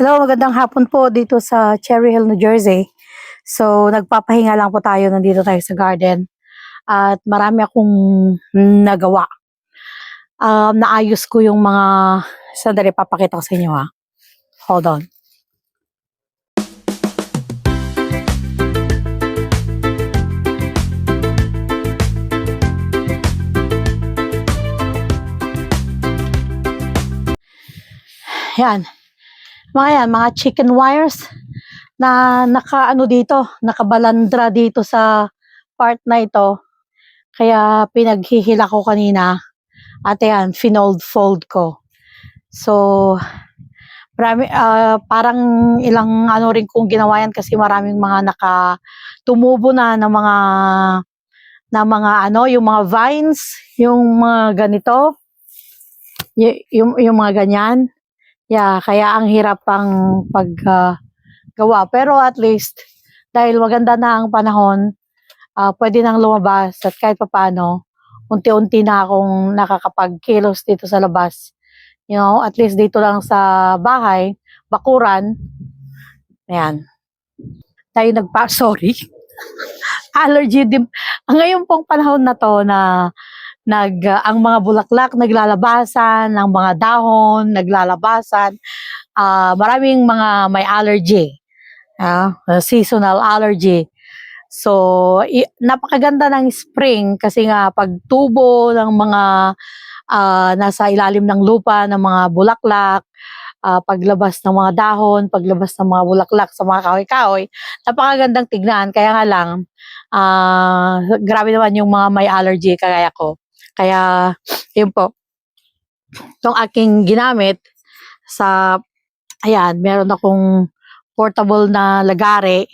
Hello, magandang hapon po dito sa Cherry Hill, New Jersey. So, nagpapahinga lang po tayo, nandito tayo sa garden. At marami akong nagawa. Um, naayos ko yung mga, sandali, papakita ko sa inyo ha. Hold on. Yan. Mga mga chicken wires na nakaano dito, nakabalandra dito sa part na ito. Kaya pinaghihila ko kanina. At yan, finold fold ko. So, marami, ah, parang ilang ano rin kong ginawa yan kasi maraming mga naka tumubo na ng mga na mga ano, yung mga vines, yung mga ganito, y- yung, yung mga ganyan. Yeah, kaya ang hirap pang paggawa. Pero at least, dahil maganda na ang panahon, ah pwede nang lumabas at kahit papano, unti-unti na akong nakakapagkilos dito sa labas. You know, at least dito lang sa bahay, bakuran. Ayan. Tayo nagpa, sorry. Allergy din. Ngayon pong panahon na to na nag ah, ang mga bulaklak naglalabasan, ang mga dahon naglalabasan. Ah, maraming mga may allergy. Ah, seasonal allergy. So, napakaganda ng spring kasi nga pagtubo ng mga ah, nasa ilalim ng lupa ng mga bulaklak, ah, paglabas ng mga dahon, paglabas ng mga bulaklak sa mga kahoy-kahoy, napakagandang tignan. Kaya nga lang, ah, grabe naman yung mga may allergy kagaya ko. Kaya, yun po. Itong aking ginamit sa, ayan, meron akong portable na lagare.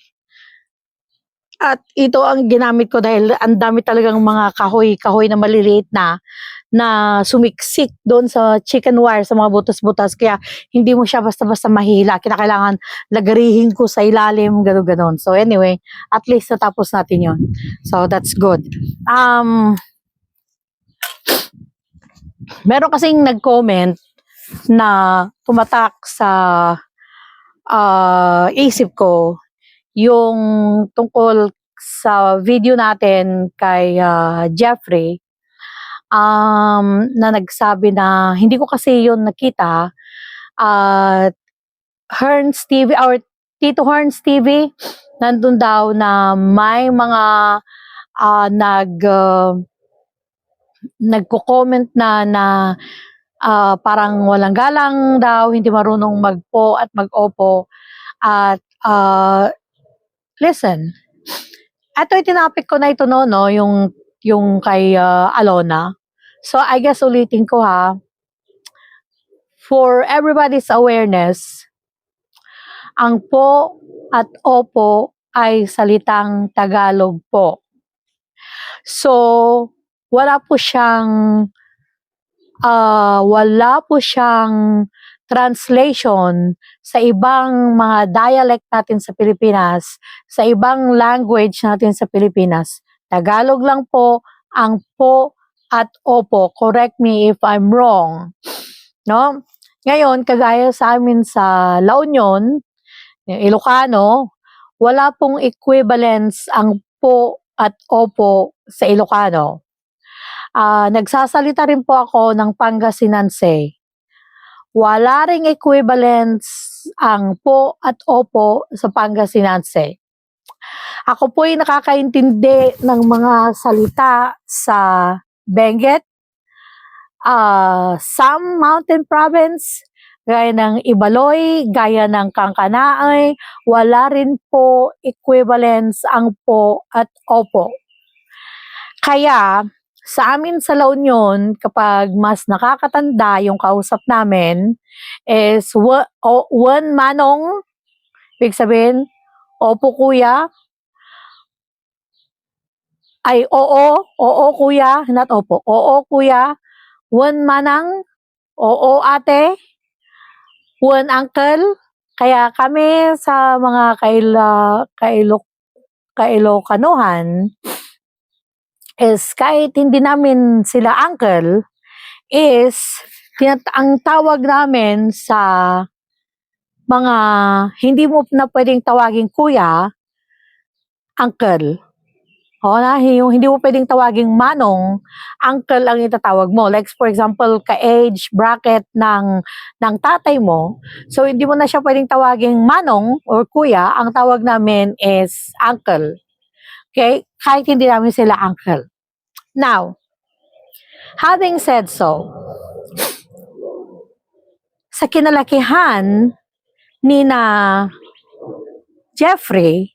At ito ang ginamit ko dahil ang dami talagang mga kahoy-kahoy na maliliit na na sumiksik doon sa chicken wire sa mga butas-butas. Kaya hindi mo siya basta-basta mahila kinakailangan lagarihin ko sa ilalim gano'n ganon so anyway at least natapos natin yon so that's good. Um meron kasing nag-comment na tumatak sa ah, isip ko yung tungkol sa video natin kay ah, Jeffrey um, na nagsabi na hindi ko kasi yun nakita. At Hearns TV or Tito Hearns TV nandun daw na may mga ah, nag ah, nagko-comment na na ah, parang walang galang daw, hindi marunong magpo at mag-opo. At ah, listen, ito itinapik ko na ito no, no yung yung kay ah, Alona. So I guess ulitin ko ha. For everybody's awareness, ang po at opo ay salitang Tagalog po. So, wala po siyang ah, wala po siyang translation sa ibang mga dialect natin sa Pilipinas, sa ibang language natin sa Pilipinas. Tagalog lang po ang po at opo. Correct me if I'm wrong. No? Ngayon, kagaya sa amin sa La Union, Ilocano, wala pong equivalence ang po at opo sa Ilocano. Ah, nagsasalita rin po ako ng Pangasinanse. Wala ring equivalence ang po at opo sa Pangasinanse. Ako po ay nakakaintindi ng mga salita sa Benguet, ah, Sam Mountain Province, gaya ng Ibaloy, gaya ng Kangkanaay, wala rin po equivalence ang po at opo. Kaya, sa amin sa La Union, kapag mas nakakatanda yung kausap namin, is wa- o- one manong, ibig sabihin, opo kuya, ay oo, oo kuya, not opo, oo kuya, one manang, oo ate, one uncle, kaya kami sa mga kaila, kailok, kailokanuhan, is kahit hindi namin sila uncle, is ang tawag namin sa mga hindi mo na pwedeng tawaging kuya, uncle. O na, yung hindi mo pwedeng tawaging manong, uncle ang itatawag mo. Like for example, ka-age bracket ng ng tatay mo. So hindi mo na siya pwedeng tawaging manong or kuya, ang tawag namin is uncle. Okay? Kahit hindi namin sila uncle. Now, having said so, sa kinalakihan ni na Jeffrey,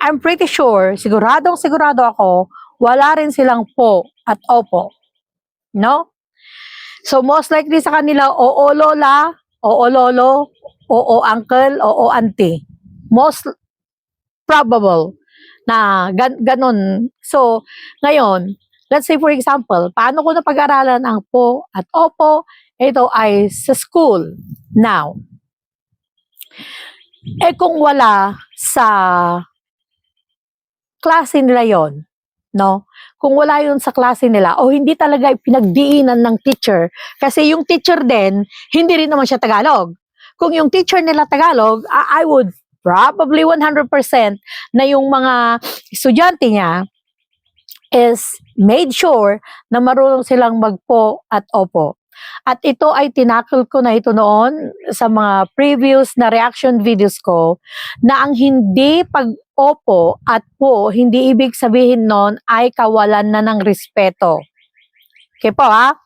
I'm pretty sure, siguradong sigurado ako, wala rin silang po at opo. No? So most likely sa kanila, oo lola, oo lolo, oo uncle, oo auntie. Most probable na gan ganun. So, ngayon, let's say for example, paano ko napag-aralan ang po at opo? Ito ay sa school. Now, eh kung wala sa klase nila yon, no? Kung wala yun sa klase nila o hindi talaga pinagdiinan ng teacher kasi yung teacher din hindi rin naman siya Tagalog. Kung yung teacher nila Tagalog, I, I would probably 100% na yung mga estudyante niya is made sure na marunong silang magpo at opo. At ito ay tinakil ko na ito noon sa mga previous na reaction videos ko na ang hindi pag-opo at po, hindi ibig sabihin noon ay kawalan na ng respeto. Okay po ha?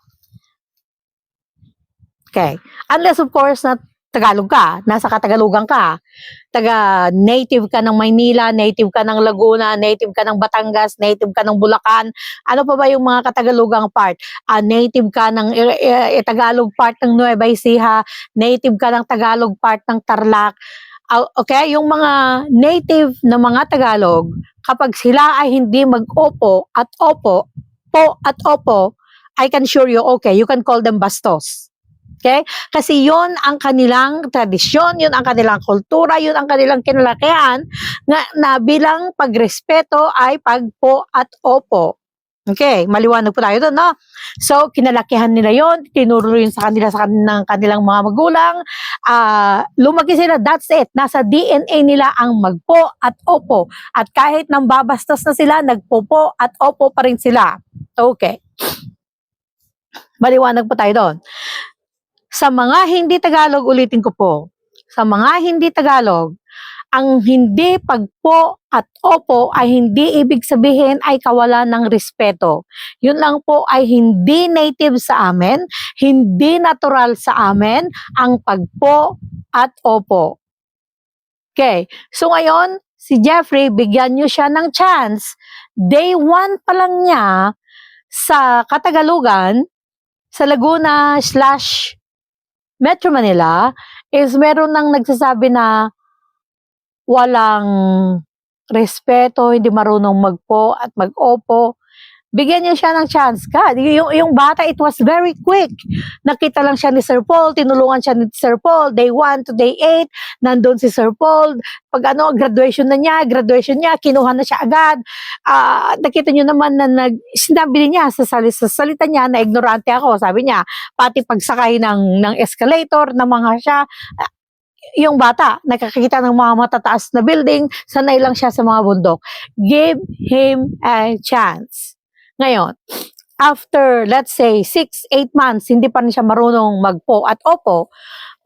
Okay. Unless of course na Tagalog ka, nasa Katagalugan ka, taga native ka ng Maynila, native ka ng Laguna, native ka ng Batangas, native ka ng Bulacan, ano pa ba yung mga Katagalugang part? Ah, native ka ng eh, Tagalog part ng Nueva Ecija, native ka ng Tagalog part ng Tarlac. Ah, okay, yung mga native na mga Tagalog, kapag sila ay hindi mag-opo at opo, po at opo, I can assure you, okay, you can call them bastos. Okay? Kasi yon ang kanilang tradisyon, yun ang kanilang kultura, yun ang kanilang kinalakihan na, na bilang pagrespeto ay pagpo at opo. Okay, maliwanag po tayo doon, no? So, kinalakihan nila yon, tinuro yun sa kanila sa kanilang, kanilang mga magulang. Ah, lumaki sila, that's it. Nasa DNA nila ang magpo at opo. At kahit nang babastos na sila, nagpopo at opo pa rin sila. Okay. Maliwanag po tayo doon. Sa mga hindi Tagalog, ulitin ko po, sa mga hindi Tagalog, ang hindi pagpo at opo ay hindi ibig sabihin ay kawalan ng respeto. Yun lang po ay hindi native sa amin, hindi natural sa amin ang pagpo at opo. Okay, so ngayon, si Jeffrey, bigyan nyo siya ng chance. Day one pa lang niya sa Katagalugan, sa Laguna slash Metro Manila is meron nang nagsasabi na walang respeto, hindi marunong magpo at mag-opo. Bigyan niya siya ng chance ka. Yung, yung bata, it was very quick. Nakita lang siya ni Sir Paul, tinulungan siya ni Sir Paul, day 1 to day 8, nandun si Sir Paul. Pag ano, graduation na niya, graduation niya, kinuha na siya agad. Ah, nakita niyo naman na nag, sinabi niya sa, sali, sa salita niya na ignorante ako, sabi niya, pati pagsakay ng, ng escalator, na mga siya, yung bata, nakakita ng mga matataas na building, sanay lang siya sa mga bundok. Give him a chance. Ngayon, after, let's say, 6-8 months, hindi pa rin siya marunong magpo at opo,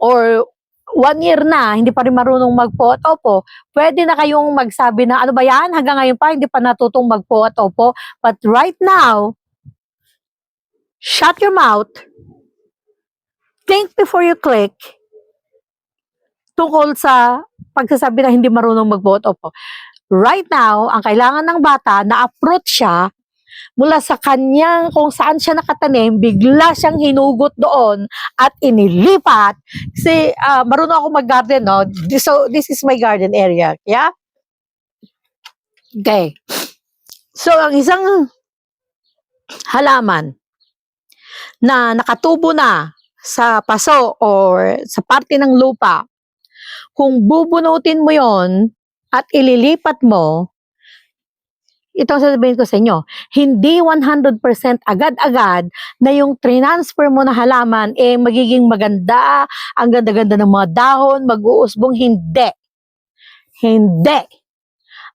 or one year na, hindi pa rin marunong magpo at opo, pwede na kayong magsabi na, ano ba yan, hanggang ngayon pa, hindi pa natutong magpo at opo. But right now, shut your mouth, think before you click, tungkol sa pagsasabi na hindi marunong magpo at opo. Right now, ang kailangan ng bata, na-approach siya mula sa kanyang kung saan siya nakatanim, bigla siyang hinugot doon at inilipat. Kasi ah, marunong ako mag-garden, no? So, this is my garden area. Yeah? Okay. So, ang isang halaman na nakatubo na sa paso or sa parte ng lupa, kung bubunutin mo yon at ililipat mo, ito ang sasabihin ko sa inyo, hindi 100% agad-agad na yung transfer mo na halaman eh magiging maganda, ang ganda-ganda ng mga dahon, mag-uusbong, hindi. Hindi.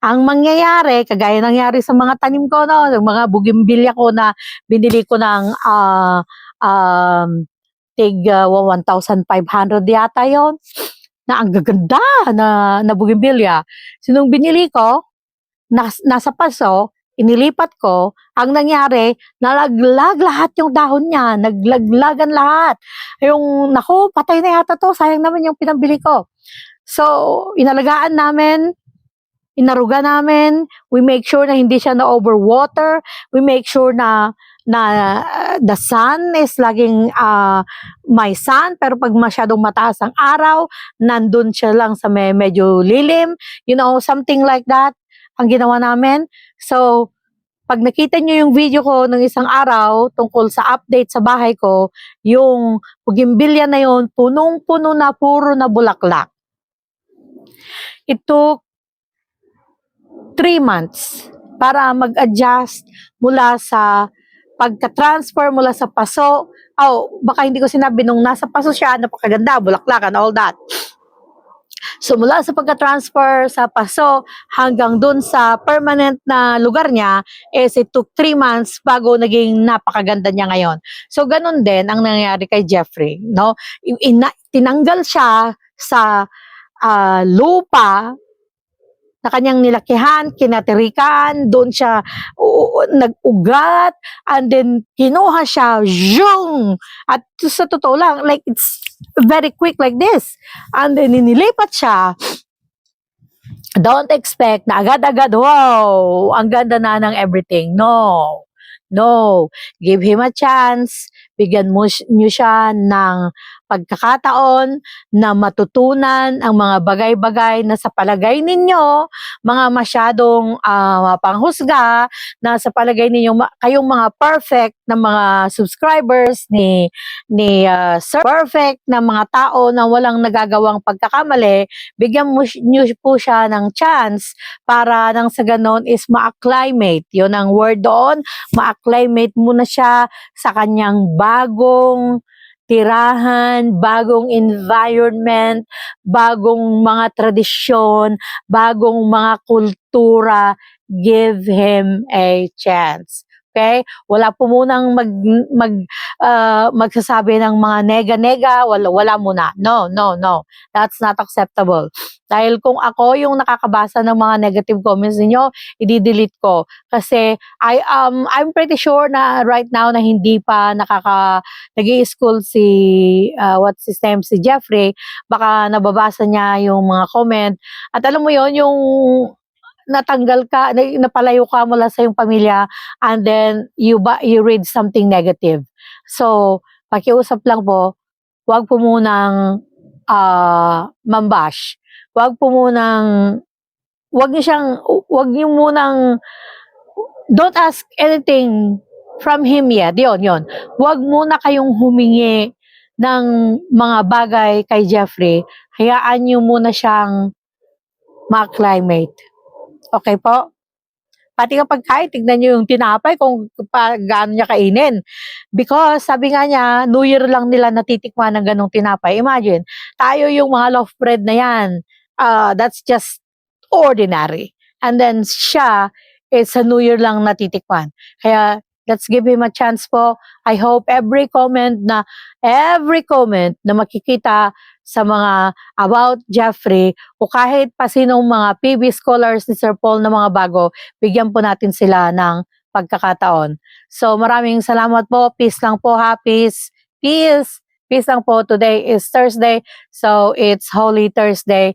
Ang mangyayari, kagaya nangyari sa mga tanim ko, no, yung mga bugimbilya ko na binili ko ng ah, um, tig ah, 1,500 yata yon na ang gaganda na, na bugimbilya. Sinong binili ko, nas, nasa paso, inilipat ko, ang nangyari, nalaglag lahat yung dahon niya, naglaglagan lahat. Yung, naku, patay na yata to, sayang naman yung pinambili ko. So, inalagaan namin, inaruga namin, we make sure na hindi siya na overwater, we make sure na na uh, the sun is laging uh, may sun pero pag masyadong mataas ang araw nandun siya lang sa may medyo lilim you know something like that ang ginawa namin so pag nakita nyo yung video ko ng isang araw tungkol sa update sa bahay ko, yung bugimbilya na yun, punong-puno na, puro na bulaklak. It took three months para mag-adjust mula sa pagka-transfer mula sa paso. Oh, baka hindi ko sinabi nung nasa paso siya, napakaganda, bulaklak and all that. So mula sa pagka-transfer sa paso hanggang dun sa permanent na lugar niya, is it took three months bago naging napakaganda niya ngayon. So ganun din ang nangyari kay Jeffrey, no? Ina- tinanggal siya sa ah, lupa na kanyang nilakihan, kinatirikan, doon siya u- u- nag-ugat, and then kinuha siya, zhung! At sa totoo lang, like it's very quick like this. And then inilipat siya. Don't expect na agad-agad, wow, ang ganda na ng everything. No. No. Give him a chance. Bigyan mo niyo siya ng pagkakataon na matutunan ang mga bagay-bagay na sa palagay ninyo, mga masyadong ah, mapanghusga, na sa palagay ninyo, kayong mga perfect na mga subscribers ni ni ah, Sir Perfect na mga tao na walang nagagawang pagkakamali, bigyan mo niyo po siya ng chance para nang sa ganon is ma-acclimate. Yun ang word doon, ma-acclimate muna siya sa kanyang bagong tirahan, bagong environment, bagong mga tradisyon, bagong mga kultura, give him a chance. Okay? Wala po munang mag, mag, ah, magsasabi ng mga nega-nega, wala, wala muna. No, no, no. That's not acceptable. Dahil kung ako yung nakakabasa ng mga negative comments ninyo, i-delete ko. Kasi I, um, I'm pretty sure na right now na hindi pa nakaka nag school si uh, what's his name si Jeffrey baka nababasa niya yung mga comment at alam mo yon yung natanggal ka na- napalayo ka mula sa iyong pamilya and then you ba, you read something negative. So pakiusap lang po wag po munang ah, mambash. Wag po munang wag niyo siyang wag niyo munang don't ask anything from him yet. Yon yon wag muna kayong humingi ng mga bagay kay Jeffrey, hayaan niyo muna siyang ma-climate. Okay po? Pati kapag kain, tignan niyo yung tinapay kung pa, gaano niya kainin. Because sabi nga niya, New Year lang nila natitikman ng ganong tinapay. Imagine, tayo yung mga loaf bread na yan, uh, that's just ordinary. And then siya, it's a New Year lang natitikman. Kaya let's give him a chance po. I hope every comment na every comment na makikita sa mga about Jeffrey o kahit pa sinong mga PB scholars ni Sir Paul na mga bago, bigyan po natin sila ng pagkakataon. So maraming salamat po. Peace lang po ha. Peace. Peace. Peace lang po. Today is Thursday. So it's Holy Thursday.